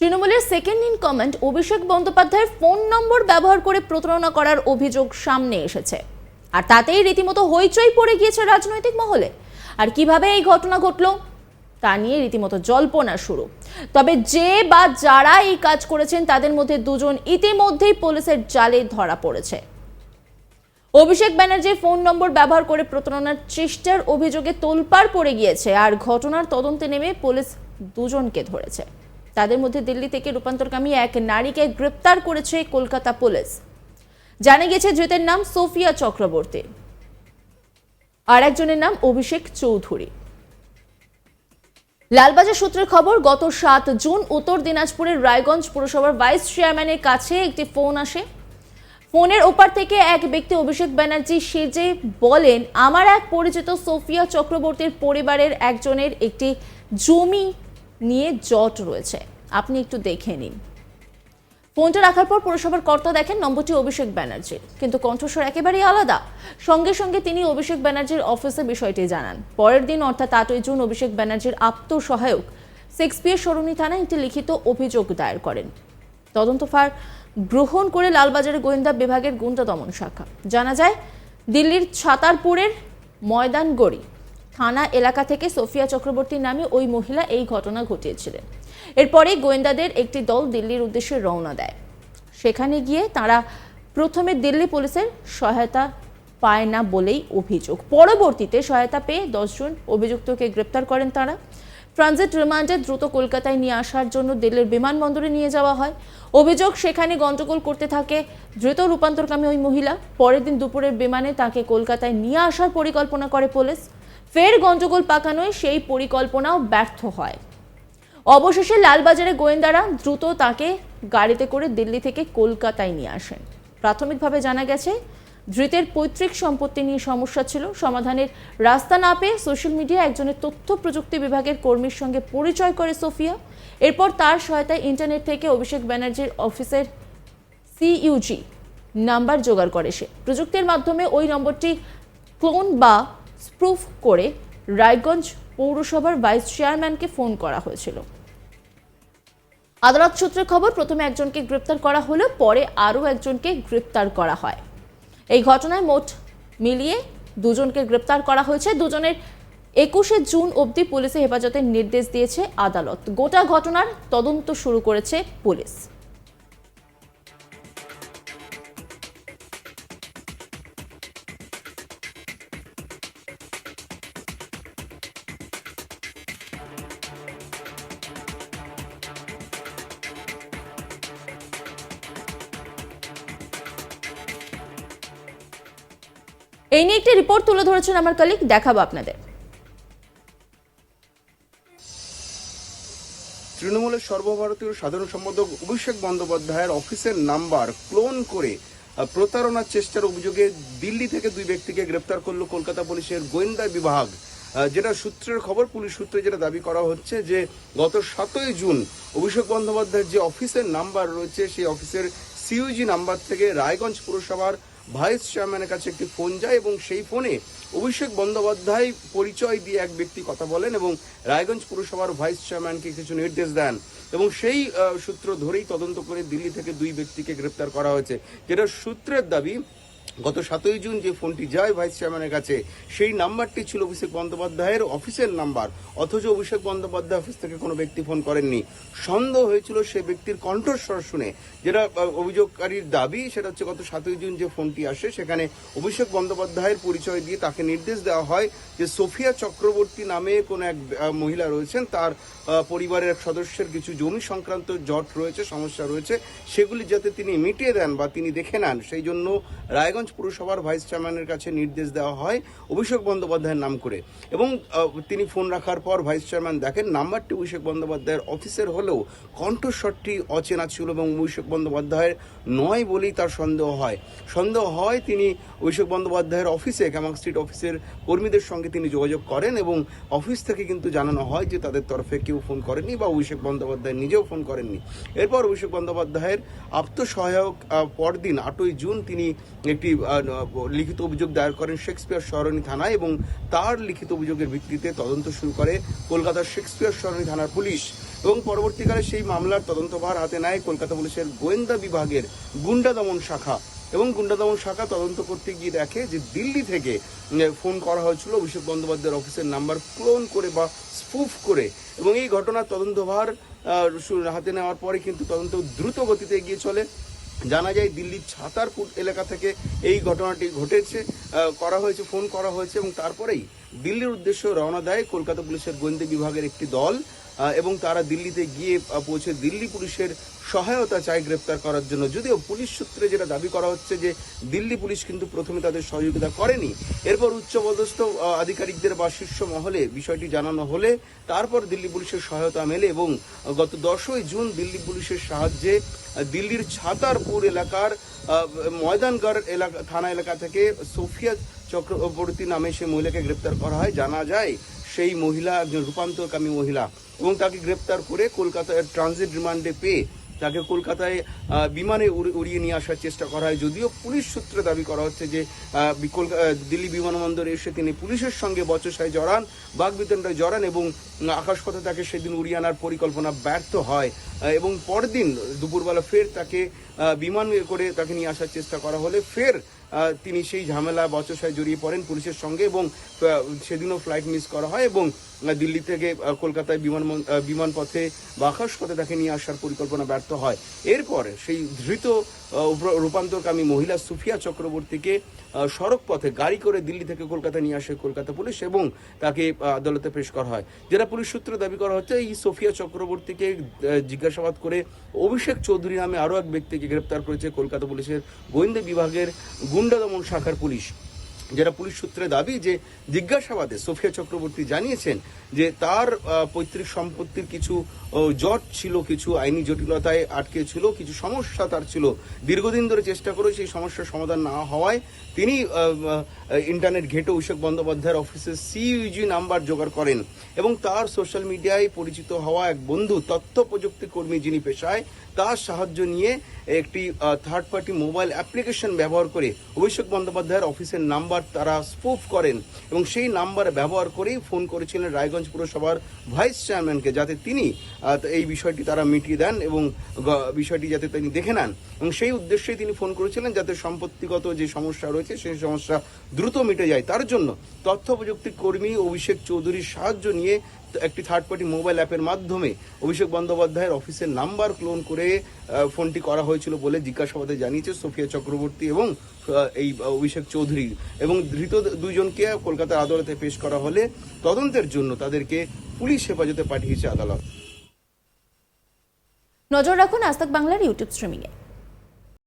তৃণমূলের second in comment অভিষেক বন্দ্যোপাধ্যায়ের phone নম্বর ব্যবহার করে প্রতারণা করার অভিযোগ সামনে এসেছে। আর তাতেই রীতিমতো হইচই পড়ে গিয়েছে রাজনৈতিক মহলে। আর কীভাবে এই ঘটনা ঘটলো, তা নিয়ে রীতিমতো জল্পনা শুরু। তবে যে বা যারা এই কাজ করেছেন, তাদের মধ্যে দুজন ইতিমধ্যেই পুলিশের জালে ধরা পড়েছে। অভিষেক ব্যানার্জির ফোন নম্বর ব্যবহার করে প্রতারণার চেষ্টার অভিযোগে তোলপাড় পড়ে গিয়েছে। আর ঘটনার তদন্তে নেমে পুলিশ দুজনকে ধরেছে। তাদের মধ্যে দিল্লি থেকে রূপান্তরকামী এক নারীকে গ্রেপ্তার করেছে কলকাতা পুলিশ। জানা গেছে ধৃতের নাম সোফিয়া চক্রবর্তী আর একজনের নাম অভিষেক চৌধুরী। লালবাজার সূত্রের খবর, গত সাত জুন উত্তর দিনাজপুরের রায়গঞ্জ পুরসভার ভাইস চেয়ারম্যানের কাছে একটি ফোন আসে। ফোনের ওপার থেকে এক ব্যক্তি অভিষেক ব্যানার্জি সেজে বলেন, আমার এক পরিচিত সোফিয়া চক্রবর্তীর পরিবারের একজনের একটি জমি নিয়ে জট রয়েছে। আপনি একটু দেখে নিন। ফোনটা রাখার পর পুরসভার কর্তা দেখেন নম্বরটি অভিষেক ব্যানার্জির কিন্তু কণ্ঠস্বর একেবারেই আলাদা। সঙ্গে সঙ্গে তিনি অভিষেক ব্যানার্জির অফিসে বিষয়টি জানান। পরের দিন, অর্থাৎ আটই জুন, অভিষেক ব্যানার্জির আত্মসহায়ক শেক্সপিয়ার সরণি থানায় একটি লিখিত অভিযোগ দায়ের করেন। তদন্তভার গ্রহণ করে লালবাজারের গোয়েন্দা বিভাগের গুন্ডা দমন শাখা। জানা যায়, দিল্লির ছাতারপুরের ময়দানগড়ি থানা এলাকা থেকে সোফিয়া চক্রবর্তী নামে ওই মহিলা এই ঘটনা ঘটিয়েছিলেন। এরপরে গোয়েন্দাদের একটি দল দিল্লির উদ্দেশ্যে রওনা দেয়। সেখানে গিয়ে তারা প্রথমে দিল্লি পুলিশের সহায়তা পায় না বলেই অভিযোগ। পরবর্তীতে সহায়তা পেয়ে দশজন অভিযুক্তকে গ্রেপ্তার করেন তারা। ট্রানজিট রিমান্ডে দ্রুত কলকাতায় নিয়ে আসার জন্য দিল্লির বিমানবন্দরে নিয়ে যাওয়া হয়। অভিযোগ, সেখানে গন্ডগোল করতে থাকে দ্রুত রূপান্তরকামী ওই মহিলা। পরের দিন দুপুরের বিমানে তাকে কলকাতায় নিয়ে আসার পরিকল্পনা করে পুলিশ। ফের গন্ডগোল পাকানোয় সেই পরিকল্পনাও ব্যর্থ হয়। অবশেষে লালবাজারে গোয়েন্দারা দ্রুত তাকে গাড়িতে করে দিল্লি থেকে কলকাতায় নিয়ে আসেন। প্রাথমিকভাবে জানা গেছে, ধৃতের পৈতৃক সম্পত্তি নিয়ে সমস্যা ছিল। সমাধানের রাস্তা না পেয়ে সোশ্যাল মিডিয়া একজনের তথ্য প্রযুক্তি বিভাগের কর্মীর সঙ্গে পরিচয় করে সোফিয়া। এরপর তার সহায়তায় ইন্টারনেট থেকে অভিষেক ব্যানার্জির অফিসের সিইউজি নাম্বার জোগাড় করে সে। প্রযুক্তির মাধ্যমে ওই নম্বরটি ক্লোন বা স্প্রুফ করে রায়গঞ্জ পৌরসভার ভাইস চেয়ারম্যানকে ফোন করা হয়েছিল। আদালত সূত্রের খবর, প্রথমে একজনকে গ্রেপ্তার করা হলো, পরে আরও একজনকে গ্রেপ্তার করা হয়। এই ঘটনায় মোট মিলিয়ে দুজনকে গ্রেপ্তার করা হয়েছে। দুজনের একুশে জুন অবধি পুলিশে হেফাজতের নির্দেশ দিয়েছে আদালত। গোটা ঘটনার তদন্ত শুরু করেছে পুলিশ। এই নিয়ে একটি রিপোর্ট তুলে ধরেছেন আমার কলিগ দেখাবো আপনাদের। তৃণমূলের সর্বভারতীয় সাধারণ সম্পাদক অভিষেক বন্দ্যোপাধ্যায়ের অফিসের নাম্বার ক্লোন করে প্রতারণার চেষ্টার অভিযোগে দিল্লি থেকে দুই ব্যক্তিকে গ্রেপ্তার করল কলকাতা পুলিশের গোয়েন্দা বিভাগ যেটা সূত্রের খবর, পুলিশ সূত্রে যেটা দাবি করা হচ্ছে যে গত সাতই জুন অভিষেক বন্দ্যোপাধ্যায়ের যে অফিসের নাম্বার রয়েছে, সেই অফিসের সিইউজি নাম্বার থেকে রায়গঞ্জ পুরসভার ভাইস চেয়ারম্যানের কাছে একটি ফোন যায় এবং সেই ফোনে অভিষেক বন্দ্যোপাধ্যায় পরিচয় দিয়ে এক ব্যক্তি কথা বলেন এবং রায়গঞ্জ পুরসভার ভাইস চেয়ারম্যানকে কিছু নির্দেশ দেন। এবং সেই সূত্র ধরেই তদন্ত করে দিল্লি থেকে দুই ব্যক্তিকে গ্রেপ্তার করা হয়েছে। যেটা সূত্রের দাবি গত সাতই জুন যে ফোনটি যায় ভাইস চেয়ারম্যানের কাছে, সেই নাম্বারটি ছিল অভিষেক বন্দ্যোপাধ্যায়ের অফিসের নাম্বার। অথচ অভিষেক বন্দ্যোপাধ্যায় অফিস থেকে কোনো ব্যক্তি ফোন করেননি। সন্দেহ হয়েছিল সে ব্যক্তির কণ্ঠস্বর শুনে। যেটা অভিযোগকারীর দাবি, সেটা হচ্ছে গত সাতই জুন যে ফোনটি আসে, সেখানে অভিষেক বন্দ্যোপাধ্যায়ের পরিচয় দিয়ে তাকে নির্দেশ দেওয়া হয় যে সোফিয়া চক্রবর্তী নামে কোনো এক মহিলা রয়েছেন। তার পরিবারের এক সদস্যের কিছু জমি সংক্রান্ত জট রয়েছে, সমস্যা রয়েছে। সেগুলি যাতে তিনি মিটিয়ে দেন বা তিনি দেখে নেন, সেই জন্য রায়গঞ্জ পুরসভার ভাইস চেয়ারম্যানের কাছে নির্দেশ দেওয়া হয় অভিষেক বন্দ্যোপাধ্যায়ের নাম করে। এবং তিনি ফোন রাখার পর ভাইস চেয়ারম্যান দেখেন নাম্বারটি অভিষেক বন্দ্যোপাধ্যায়ের অফিসের হলেও কণ্ঠস্বরটি অচেনা ছিল এবং অভিষেক বন্দ্যোপাধ্যায়ের নয় বলেই তার সন্দেহ হয়। সন্দেহ হয় তিনি অভিষেক বন্দ্যোপাধ্যায়ের অফিসে ক্যামাক স্ট্রিট অফিসের কর্মীদের সঙ্গে তিনি যোগাযোগ করেন এবং অফিস থেকে কিন্তু জানানো হয় যে তাদের তরফে কেউ ফোন করেনি বা অভিষেক বন্দ্যোপাধ্যায় নিজেও ফোন করেননি। এরপর অভিষেক বন্দ্যোপাধ্যায়ের আত্মসহায়ক পরদিন আটই জুন তিনি একটি লিখিত অভিযোগ দায়ের করেন শেক্সপিয়ার সরণি থানায় এবং তার লিখিত অভিযোগের ভিত্তিতে তদন্ত শুরু করে কলকাতার শেক্সপিয়ার সরণি থানার পুলিশ। এবং পরবর্তীকালে সেই মামলার তদন্তভার হাতে নেয় কলকাতা পুলিশের গোয়েন্দা বিভাগের গুন্ডা দমন শাখা। এবং গুন্ডা দমন শাখা তদন্ত করতে গিয়ে দেখে যে দিল্লি থেকে ফোন করা হয়েছিল অভিষেক বন্দ্যোপাধ্যায়ের অফিসের নাম্বার ক্লোন করে বা স্পুফ করে। এবং এই ঘটনার তদন্তভার হাতে নেওয়ার পরে কিন্তু তদন্ত দ্রুত গতিতে এগিয়ে চলে। জানা যায় দিল্লির ছাতারপুর এলাকা থেকে এই ঘটনাটি ঘটেছে করা হয়েছে, ফোন করা হয়েছে এবং তারপরেই দিল্লির উদ্দেশ্যে রওনা দেয় কলকাতা পুলিশের গোয়েন্দা বিভাগের একটি দল। এবং তারা দিল্লিতে গিয়ে পৌঁছে দিল্লি পুলিশের সহায়তা চায় গ্রেপ্তার করার জন্য। যদিও পুলিশ সূত্রে যেটা দাবি করা হচ্ছে যে, দিল্লি পুলিশ কিন্তু প্রথমে তাদের সহযোগিতা করেনি। এরপর উচ্চপদস্থ আধিকারিকদের বা শীর্ষ মহলে বিষয়টি জানানো হলে তারপর দিল্লি পুলিশের সহায়তা মেলে এবং গত দশই জুন দিল্লি পুলিশের সাহায্যে দিল্লির ছাতারপুর এলাকার ময়দানগড় এলাকা, থানা এলাকা থেকে সোফিয়া চক্রবর্তী নামে সেই মহিলাকে গ্রেপ্তার করা হয়। জানা যায়, সেই মহিলা একজন রূপান্তরকামী মহিলা এবং তাকে গ্রেপ্তার করে কলকাতায় ট্রানজিট রিমান্ডে পেয়ে তাকে কলকাতায় বিমানে উড়ি- উড়িয়ে নিয়ে আসার চেষ্টা করা হয়। যদিও পুলিশ সূত্রে দাবি করা হচ্ছে যে দিল্লি বিমানবন্দরে এসে তিনি পুলিশের সঙ্গে বচসায় জড়ান, বাগবিতণ্ডায় জড়ান এবং আকাশপথে তাকে সেদিন উড়িয়ে আনার পরিকল্পনা ব্যর্থ হয়। এবং পরদিন দুপুরবেলা ফের তাকে বিমান করে তাকে নিয়ে আসার চেষ্টা করা হলে ফের তিনি সেই ঝামেলা বচসায় জড়িয়ে পড়েন পুলিশের সঙ্গে এবং সেদিনও ফ্লাইট মিস করা হয় এবং দিল্লি থেকে কলকাতায় বিমান বিমানপথে বা আকাশপথে তাকে নিয়ে আসার পরিকল্পনা ব্যর্থ হয়। এরপর সেই ধৃত রূপান্তরকামী মহিলা সুফিয়া চক্রবর্তীকে সড়ক পথে গাড়ি করে দিল্লি থেকে কলকাতা নিয়ে আসে কলকাতা পুলিশ এবং তাকে আদালতে পেশ করা হয়। যেটা পুলিশ সূত্রে দাবি করা হচ্ছে, এই সোফিয়া চক্রবর্তীকে জিজ্ঞাসাবাদ করে অভিষেক চৌধুরী নামে আরও এক ব্যক্তিকে গ্রেপ্তার করেছে কলকাতা পুলিশের গোয়েন্দা বিভাগের গুন্ডা দমন শাখার পুলিশ। যেটা পুলিশ সূত্রে দাবি যে জিজ্ঞাসাবাদে সোফিয়া চক্রবর্তী জানিয়েছেন যে তার পৈতৃক সম্পত্তির কিছু জট ছিল, কিছু আইনি জটিলতায় আটকে ছিল, কিছু সমস্যা তার ছিল। দীর্ঘদিন ধরে চেষ্টা করে সেই সমস্যার সমাধান না হওয়ায় তিনি ইন্টারনেট ঘেটে অভিষেক বন্দ্যোপাধ্যায়ের অফিসে সিইউজি নাম্বার জোগাড় করেন এবং তার সোশ্যাল মিডিয়ায় পরিচিত হওয়া এক বন্ধু তথ্য প্রযুক্তি কর্মী যিনি পেশায় তার সাহায্য নিয়ে একটি থার্ড পার্টি মোবাইল অ্যাপ্লিকেশন ব্যবহার করে অভিষেক বন্দ্যোপাধ্যায়ের অফিসের নাম্বার তারা স্পুফ করেন এবং সেই নাম্বার ব্যবহার করেই ফোন করেছিলেন রায়গঞ্জ পুরসভার ভাইস চেয়ারম্যানকে যাতে তিনি এই বিষয়টি তারা মিটিয়ে দেন এবং বিষয়টি যাতে তিনি দেখে নেন। এবং সেই উদ্দেশ্যেই তিনি ফোন করেছিলেন যাতে সম্পত্তিগত যে সমস্যা রয়েছে সেই সমস্যা দ্রুত মিটে যায়। তার জন্য তথ্য প্রযুক্তি কর্মী অভিষেক চৌধুরীর সাহায্য নিয়ে একটি থার্ড পার্টি মোবাইল অ্যাপের মাধ্যমে অভিষেক বন্দ্যোপাধ্যায়ের অফিসের নাম্বার ক্লোন করে ফোনটি করা হয়েছিল বলে জিজ্ঞাসাবাদে জানিয়েছে সোফিয়া চক্রবর্তী এবং এই অভিষেক চৌধুরী। এবং ধৃত দুইজনকে কলকাতার আদালতে পেশ করা হলে তদন্তের জন্য তাদেরকে পুলিশ হেফাজতে পাঠিয়েছে আদালত। নজর রাখুন আজ বাংলার ইউটিউব স্ট্রিমিংয়ে